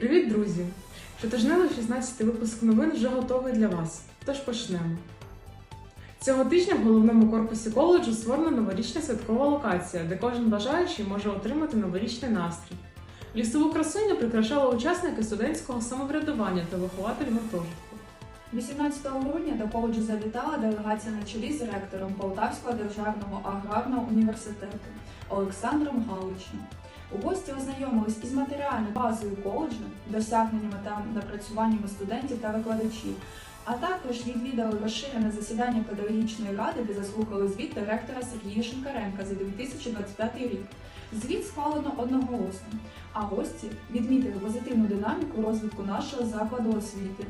Привіт, друзі! Щотижневий 16 випуск новин вже готовий для вас. Тож почнемо. Цього тижня в головному корпусі коледжу створена новорічна святкова локація, де кожен бажаючий може отримати новорічний настрій. Лісову красуню прикрашали учасники студентського самоврядування та вихователь гуртожитку. 18 грудня до коледжу завітала делегація на чолі з ректором Полтавського державного аграрного університету Олександром Галичем. У гості ознайомились із матеріальною базою коледжу, досягненнями та напрацюваннями студентів та викладачів, а також відвідали розширене засідання педагогічної ради, де заслухали звіт директора Сергія Шинкаренка за 2025 рік. Звіт схвалено одноголосно, а гості відмітили позитивну динаміку розвитку нашого закладу освіти.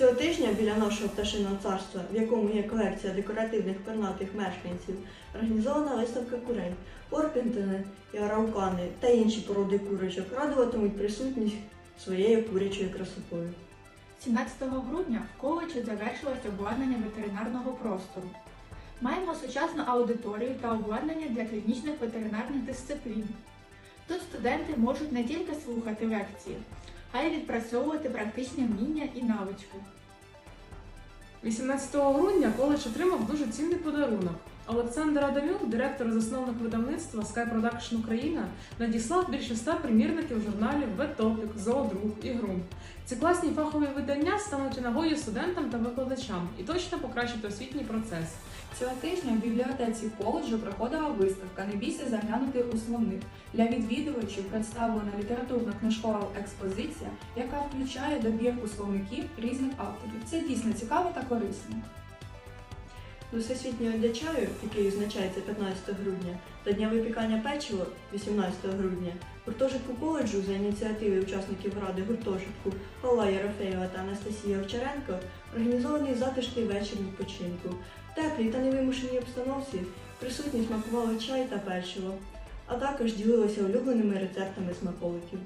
Цього тижня біля нашого пташиного царства, в якому є колекція декоративних пернатих мешканців, організована виставка курей. Орпінтони і араукани та інші породи курочок радуватимуть присутність своєю курячою красотою. 17 грудня в коледжі завершилось обладнання ветеринарного простору. Маємо сучасну аудиторію та обладнання для клінічних ветеринарних дисциплін. Тут студенти можуть не тільки слухати лекції, а й відпрацьовувати практичні вміння і навички. 18 грудня коледж отримав дуже цінний подарунок. Олександр Адамюк, директор і засновник видавництва Sky Production Україна, надіслав більше ста примірників журналів Ветопік, Зоодруг і Грум. Ці класні фахові видання стануть у нагоді студентам та викладачам і точно покращать освітній процес. Цього тижня в бібліотеці коледжу проходила виставка Не бійся заглянути у словник. Для відвідувачів представлена літературно-книжкова експозиція, яка включає добірку словників різних авторів. Це дійсно цікаво та корисно. До Всесвітнього дня чаю, який відзначається 15 грудня, та Дня випікання печива 18 грудня, гуртожитку коледжу за ініціативи учасників ради гуртожитку Павла Єрофеєва та Анастасії Овчаренко організований затишний вечір відпочинку. В теплій та невимушеній обстановці присутні смакували чай та печиво, а також ділилися улюбленими рецептами смаколиків.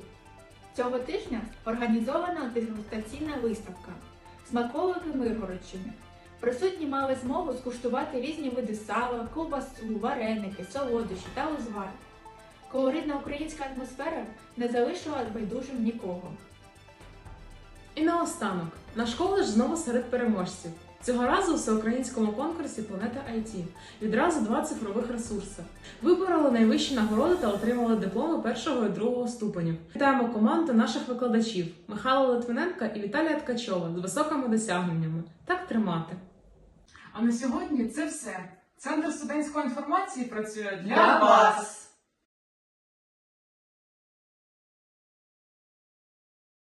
Цього тижня організована дегустаційна виставка Смаколики Миргородщини. Присутні мали змогу скуштувати різні види сала, ковбасу, вареники, солодощі та узвар. Колоритна українська атмосфера не залишила байдужим нікого. І наостанок, наш коледж знову серед переможців. Цього разу у всеукраїнському конкурсі Планета IT відразу два цифрових ресурси. Вибороли найвищі нагороди та отримали дипломи першого і другого ступенів. Вітаємо команду наших викладачів Михайла Литвиненка і Віталія Ткачова з високими досягненнями. Так тримати. А на сьогодні це все. Центр студентської інформації працює для, Для вас!